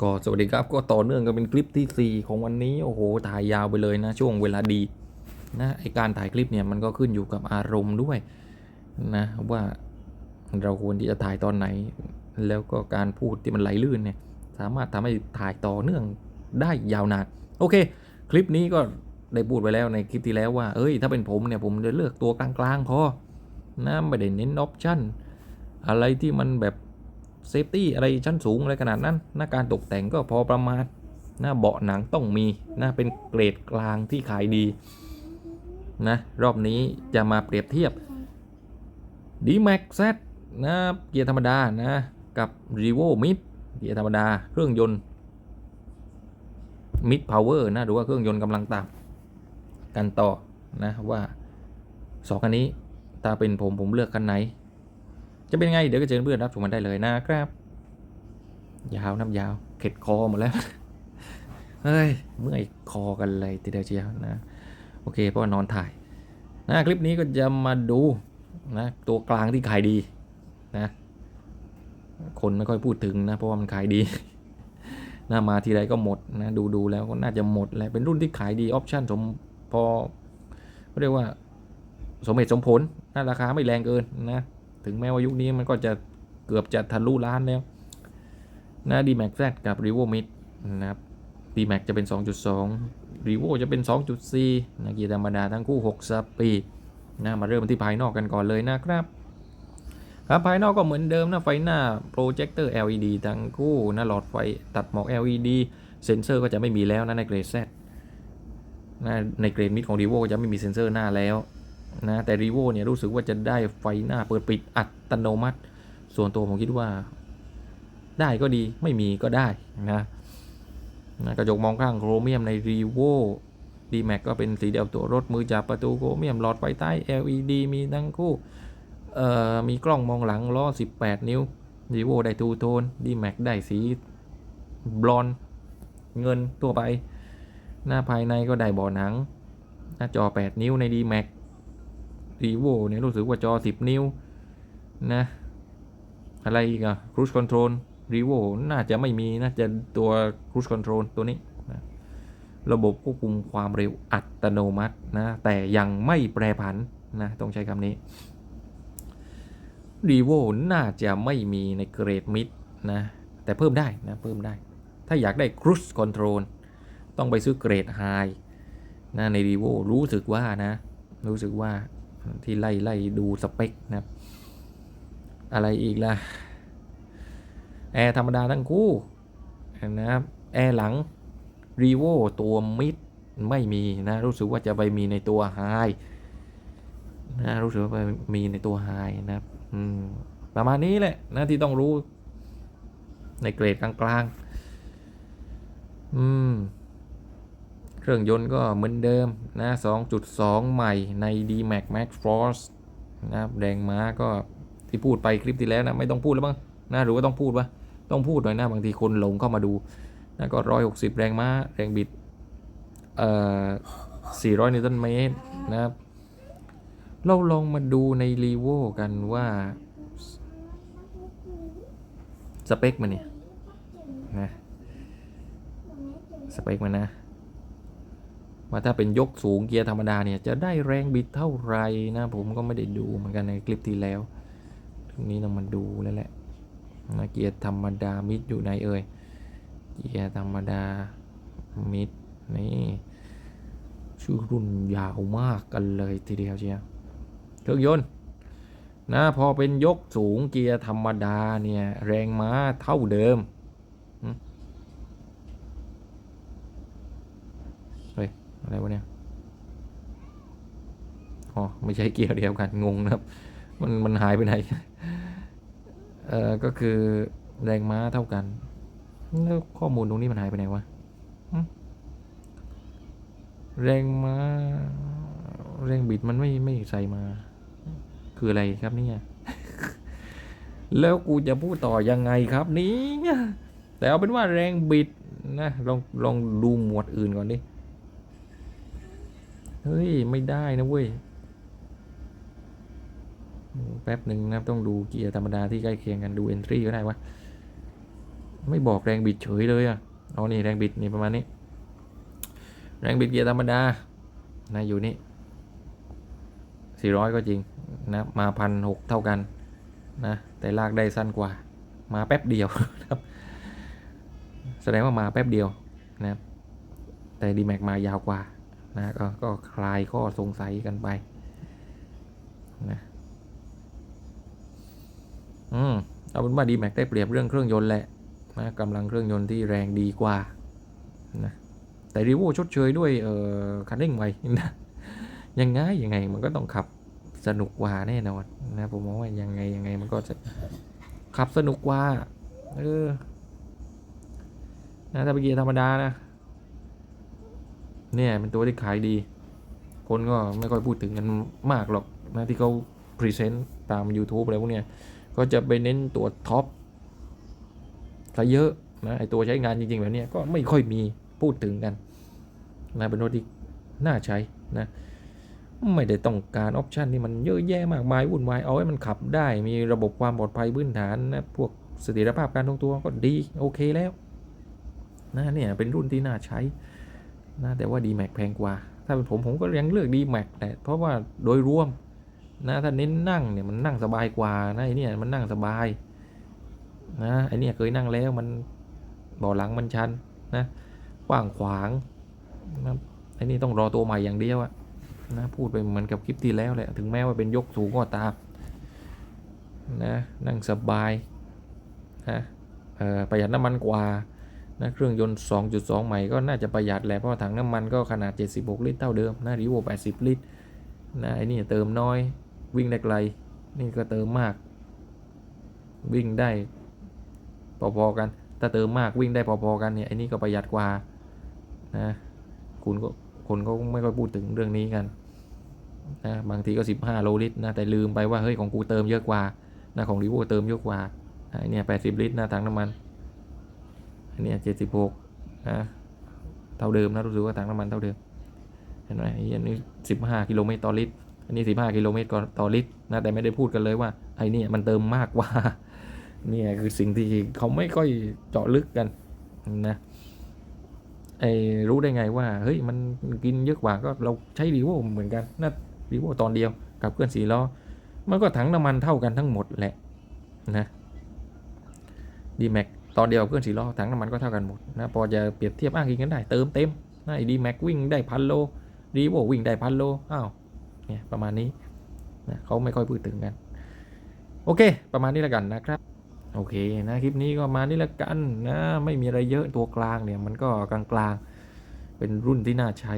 ก็สวัสดีครับก็ต่อเนื่องกันเป็นคลิปที่ 4 ของวันนี้โอ้โหถ่ายยาวไปเลยนะ ช่วงเวลาดีนะไอการถ่ายคลิปเนี่ยมันก็ขึ้นอยู่กับอารมณ์ด้วยนะว่าเราควรที่จะถ่ายตอนไหน แล้วก็การพูดที่มันไหลลื่นเนี่ยสามารถทำให้ถ่ายต่อเนื่องได้ยาวนานโอเค คลิปนี้ก็ได้พูดไปแล้วในคลิปที่แล้วว่าเอ้ยถ้าเป็นผมเนี่ยผมจะเลือกตัวกลางๆพอนะไม่ได้เน้นออปชั่นอะไรที่มันแบบ เซฟตี้อะไรชั้นสูงอะไรขนาดนั้นหนะการตกแต่งก็พอประมาณหนะเบาะหนังต้องมีนะเป็นเกรดกลางที่ขายดีนะรอบนี้จะมาเปรียบเทียบ d m a x Z นะเกียร์ธรรมดานะกับ r e v o Mid เกียร์ธรรมดาเครื่องยนต์ Mid Power นะหรือว่าเครื่องยนต์กำลังต่ำกันต่อนะว่าสองคันนี้ถ้าเป็นผมผมเลือกคันไหน จะเป็นไง เดี๋ยวก็เจอเพื่อนรับชมกันได้เลยนะครับ ยาวน้ำยาว เข็ดคอหมดแล้ว เฮ้ย เมื่อยคอกันเลยทีเดียวเชียวนะ โอเค เพราะว่านอนถ่ายนะคลิปนี้ก็จะมาดูนะตัวกลางที่ขายดีนะ คนไม่ค่อยพูดถึงนะ เพราะว่ามันขายดีนะมาทีไรก็หมดนะ ดูดูแล้วก็น่าจะหมดแหละเป็นรุ่นที่ขายดีออปชั่นสมพอเขาเรียกว่าสมเหตุสมผลนะราคาไม่แรงเกินนะ ถึงแม้ว่ายุคนี้มันก็จะเกือบจะทะลุล้านแล้วนะ d m a x Z กับ r e v o Mid นะครับ d m a x จะเป็น 2.2 r e v o จะเป็น 2.4นะเกียร์ธรรมดาทั้งคู่ 6 สปีดนะมาเริ่มที่ภายนอกกันก่อนเลยนะครับครับภายนอกก็เหมือนเดิมนะไฟหน้าโปรเจคเตอร์ LED ทั้งคู่นะหลอดไฟตัดหมอก LED เซ็นเซอร์ก็จะไม่มีแล้วนะในเกรด Z นะในเกรดมิดของ r e v o ก็จะไม่มีเซ็นเซอร์หน้าแล้ว นะแต่ r ีโวเนี่ยรู้สึกว่าจะได้ไฟหน้าเปิดปิดอัตโนมัติ ส่วนตัวผมคิดว่า ได้ก็ดีไม่มีก็ได้นะนะกระจกมองข้างโครเมียมใน r ีโวดีแม็กก็เป็นสีเดียวตัวรถมือจับประตูโครเมียมหลอดไฟใต้ LED มีทั้งคู่เอ่อมีกล้องมองหลังล้อ 18 นิ้ว r ีโวได้ทูโทนดีแม็กได้สีบลอนเงินตัวไป หน้าภายในก็ได้เบาะหนัง หน้าจอ 8 นิ้วใน d m a x รีโวเนี่ยรู้สึกว่าจอ 10 นิ้วนะ อะไรอีกอะ Cruise Control รีโวน่าจะไม่มี น่าจะตัว Cruise Control ตัวนี้นะระบบควบคุมความเร็วอัตโนมัตินะ แต่ยังไม่แปรผันนะ ต้องใช้คำนี้รีโวน่าจะไม่มีในเกรดมิดนะ แต่เพิ่มได้นะ เพิ่มได้ ถ้าอยากได้ Cruise Control ต้องไปซื้อเกรด High นะในรีโวรู้สึกว่านะ รู้สึกว่า ที่ไล่ไล่ดูสเปคนะครับ อะไรอีกล่ะ แอร์ธรรมดาทั้งคู่นะครับ แอร์หลังรีโวตัวมิดไม่มีนะ รู้สึกว่าจะไปมีในตัวไฮนะรู้สึกว่าไปมีในตัวไฮนะครับประมาณนี้แหละนะที่ต้องรู้ในเกรดกลางๆ อืม เครื่องยนต์ก็เหมือนเดิมนะ 2.2 ใหม่ใน D-Max Max Force นะครับแรงม้าก็ที่พูดไปคลิปที่แล้วนะ ไม่ต้องพูดแล้วมั้งนะหรือว่าต้องพูดวะต้องพูดหน่อยนะ บางทีคนหลงเข้ามาดูนะก็ 160 แรงม้า แรงบิดเอ่อ400 นิวตันเมตรนะครับ เราลองมาดูในรีโวกันว่า สเปคมันเนี่ยนะสเปคมันนะ ว่าถ้าเป็นยกสูงเกียร์ธรรมดาเนี่ยจะได้แรงบิดเท่าไหรนะผมก็ไม่ได้ดูเหมือนกันในคลิปที่แล้วทีนี้ต้องมาดูแล้วแหละนะเกียร์ธรรมดามิดอยู่ไหนเอ่ยเกียร์ธรรมดามิดนี่ชื่อรุ่นยาวมากกันเลยทีเดียวเชียวเครื่องยนต์นะพอเป็นยกสูงเกียร์ธรรมดาเนี่ยแรงม้าเท่าเดิม อะไรวะเนี่ย อ๋อ ไม่ใช่เกียร์เดียวกัน งงนะครับ มันมันหายไปไหน เอ่อ ก็คือแรงม้าเท่ากัน แล้วข้อมูลตรงนี้มันหายไปไหนวะ แรงม้า แรงบิดมันไม่ไม่ใส่มา คืออะไรครับเนี่ย แล้วกูจะพูดต่อยังไงครับนี้แต่เอาเป็นว่าแรงบิดนะลองลองดูหมวดอื่นก่อนดิ เฮ้ย ไม่ได้นะเว้ย แป๊บหนึ่งนะครับ ต้องดูเกียร์ธรรมดาที่ใกล้เคียงกันดู entry ก็ได้วะ ไม่บอกแรงบิดเฉยเลยอะเอานี่แรงบิดนี่ประมาณนี้ แรงบิดเกียร์ธรรมดานะอยู่นี่400ก็จริงนะมาพันหกเท่ากันนะแต่ลากได้สั้นกว่า มาแป๊บเดียวครับ แสดงว่ามาแป๊บเดียวนะแต่ดีแม็กมายาวกว่า นะก็ก็คลายข้อสงสัยกันไปนะอืมเอาเป็นว่าดีแม็กได้เปรียบเรื่องเครื่องยนต์แหละนะกำลังเครื่องยนต์ที่แรงดีกว่านะแต่รีโวชดเชยด้วยเอ่อคันเร่งไวนะยังไงยังไงมันก็ต้องขับสนุกกว่าแน่นอนนะผมมองว่ายังไงยังไงมันก็จะขับสนุกกว่าเออนะถ้าเป็นเกียร์ธรรมดานะ เนี่ยเป็นตัวที่ขายดี คนก็ไม่ค่อยพูดถึงกันมากหรอกนะที่เขาพรีเซนต์ตาม YouTube อะไรพวกเนี้ยก็จะไปเน้นตัวท็อปซะเยอะนะไอตัวใช้งานจริงๆแบบเนี้ยก็ไม่ค่อยมีพูดถึงกันนะเป็นรถที่น่าใช้นะไม่ได้ต้องการออปชันที่มันเยอะแยะมากมายวุ่นวายเอาให้มันขับได้มีระบบความปลอดภัยพื้นฐานนะพวกเสถียรภาพการทรงตัวก็ดีโอเคแล้วนะเนี่ยเป็นรุ่นที่น่าใช้ นะแต่ว่า d m a x แพงกว่า ถ้าเป็นผมผมก็ยังเลือก d m a x แหละเพราะว่าโดยรวมนะถ้าเน้นนั่งเนี่ยมันนั่งสบายกว่านะไอเนี่ยมันนั่งสบายนะไอเนี่ยเคยนั่งแล้วมันเบาะหลังมันชันนะกว้างขวางนะไอนี่ต้องรอตัวใหม่อย่างเดียวอะนะพูดไปเหมือนกับคลิปที่แล้วแหละถึงแม้ว่าเป็นยกสูงก็ตามนะนั่งสบายนะประหยัดน้ำมันกว่า นะเครื่องยนต์ 2.2 ใหม่ก็น่าจะประหยัดแหละเพราะว่าถังน้ำมันก็ขนาด 76 ลิตรเท่าเดิมนะรีโว80 ลิตรนะไอ้นี่เติมน้อยวิ่งได้ไกล นี่ก็เติมมาก วิ่งได้พอๆกัน ถ้าเติมมากวิ่งได้พอๆกันเนี่ยไอ้นี่ก็ประหยัดกว่านะคุณก็คนก็ไม่ค่อยพูดถึงเรื่องนี้กันนะบางทีก็ 15 โลลิตรนะแต่ลืมไปว่าเฮ้ยของกูเติมเยอะกว่านะของรีโวเติมเยอะกว่าไอ้เนี่ย80 ลิตรนะถังน้ำมันันเนี้เจ็ดสิบหกนะ เท่าเดิมนะรู้สึกว่าถังน้ำมันเท่าเดิม เห็นไหมอันนี้สิบห้ากิโลเมตรต่อลิตร อันนี้สิบห้ากิโลเมตรต่อลิตรนะ แต่ไม่ได้พูดกันเลยว่าไอ้นี่มันเติมมากกว่า เนี่ยคือสิ่งที่เขาไม่ค่อยเจาะลึกกันนะไอ้รู้ได้ไงว่า เฮ้ย มันกินเยอะกว่าก็เราใช้รีโวเหมือนกันนะรีโวตอนเดียวกับเคลื่อนสี่ล้อ มันก็ถังน้ำมันเท่ากันทั้งหมดแหละนะดีแม็ก ตอนเดียวกับเครื่องสี่ล้อถังน้ำมันก็เท่ากันหมดนะพอจะเปรียบเทียบอ้างอิงกันได้เติมเต็มนะอ้ดีแม็กวิ่งได้พันโลรีโววิ่งได้พันโลอ้าวเนี่ยประมาณนี้นะเขาไม่ค่อยพูดถึงกัน โอเค ประมาณนี้แล้วกันนะครับ โอเคนะคลิปนี้ก็ประมาณนี้แล้วกันนะไม่มีอะไรเยอะตัวกลางเนี่ยมันก็กลางๆเป็นรุ่นที่น่าใช้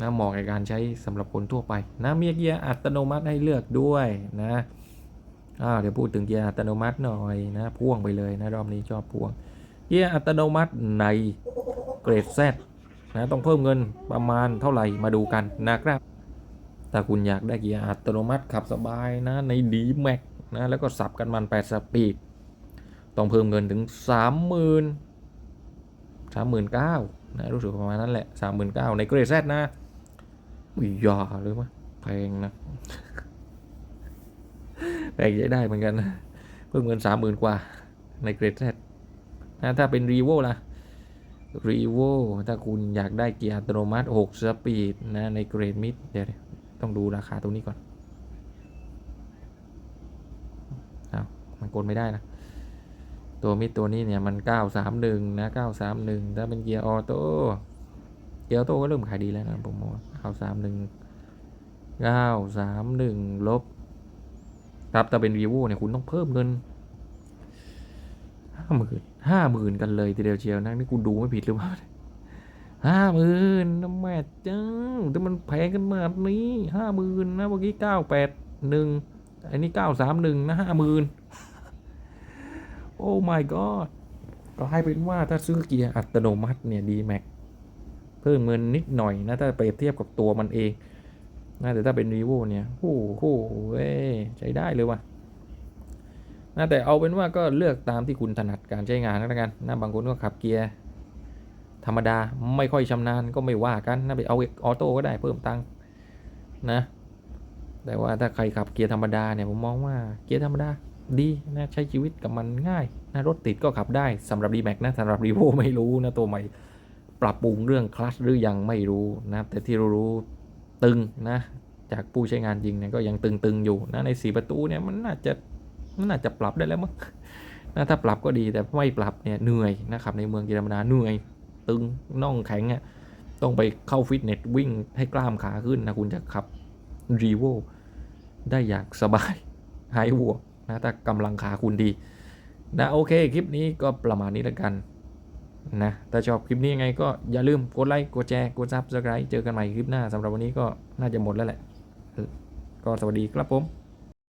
นะเหมาะในการใช้สำหรับคนทั่วไปนะมีเกียร์อัตโนมัติให้เลือกด้วยนะ อ่าเดี๋ยวพูดถึงเกียร์อัตโนมัติหน่อยนะพ่วงไปเลยนะรอบนี้ชอบพ่วงเกียร์อัตโนมัติในเกรด Z นะต้องเพิ่มเงินประมาณเท่าไหร่มาดูกันนะครับ ถ้าคุณอยากได้เกียร์อัตโนมัติขับสบายนะในดีแม็กนะแล้วก็สับกันมัน8สปีดต้องเพิ่มเงินถึง 30,000 39,000นะรู้สึกประมาณนั้นแหละ 39,000 ในเกรด Z นะอุ้ยยาเลยมั้ยแพงนะ แพงใช้ได้เหมือนกันนะเพิ่มเงินสามหมื่นกว่าในเกรดแซนะถ้าเป็นรีโวล่ะรีโวถ้าคุณอยากได้เกียร์อัตโนมัติ6สปีดนะในเกรดมิดเดี๋ยวต้องดูราคาตรงนี้ก่อนอ้าวมันกดไม่ได้นะ ตัวมิดตัวนี้เนี่ยมัน931นะ931ถ้าเป็นเกียร์ออโต้เกียร์ออโต้ก็เริ่มขายดีแล้วนะผมว่า931 931ลบ ครับแต่เป็น vivo เนี่ยคุณต้องเพิ่มเงินห้าหมื่นห้าหมื่นกันเลยทีเดียวเชียวนะนี่กูดูไม่ผิดหรือเปล่าห้าหมื่นนะแม่จังแต่มันแพงกันมากนี้ห้าหมื่นนะเมื่อกี้เก้าแปดหนึ่งอันนี้เก้าสามหนึ่งนะห้าหมื่นโอ้ my god ก็ให้เป็นว่าถ้าซื้อเกียร์อัตโนมัติเนี่ยดีแม็กเพิ่มเงินนิดหน่อยนะ ถ้าเปเทียบกับตัวมันเอง นะแต่ถ้าเป็น vivo เนี่ยโอ้โหเว้ยใช้ได้เลยว่ะนะแต่เอาเป็นว่าก็เลือกตามที่คุณถนัดการใช้งานแล้วกันนะบางคนก็ขับเกียร์ธรรมดาไม่ค่อยชำนาญก็ไม่ว่ากันนะไปเอาออโต้ก็ได้เพิ่มตังค์นะ แต่ว่าถ้าใครขับเกียร์ธรรมดาเนี่ยผมมองว่าเกียร์ธรรมดาดีนะใช้ชีวิตกับมันง่ายนะรถติดก็ขับได้สำหรับ d m a x นะสำหรับ r e v o ไม่รู้นะตัวใหม่ ปรับปรุงเรื่องคลัชหรือยังไม่รู้นะครับแต่ที่รู้ ตึงนะ จากผู้ใช้งานจริงเนี่ยก็ยังตึงๆอยู่นะในสีประตูเนี่ยมันน่าจะมันน่าจะปรับได้แล้วมั้งนะถ้าปรับก็ดีแต่ไม่ปรับเนี่ยเหนื่อยนะครับในเมืองเยอรมนาเหนื่อยตึงน่องแข็งอะต้องไปเข้าฟิตเนสวิ่งให้กล้ามขาขึ้นนะคุณจะขับรีโวได้อย่างสบายหายห่วงนะถ้ากำลังขาคุณดีนะโอเค คลิปนี้ก็ประมาณนี้แล้วกัน นะ ถ้าชอบคลิปนี้ยังไงก็อย่าลืมกดไลค์ กดแชร์ กดซับสไครต์เจอกันใหม่คลิปหน้าสำหรับวันนี้ก็น่าจะหมดแล้วแหละ ก็สวัสดีครับผม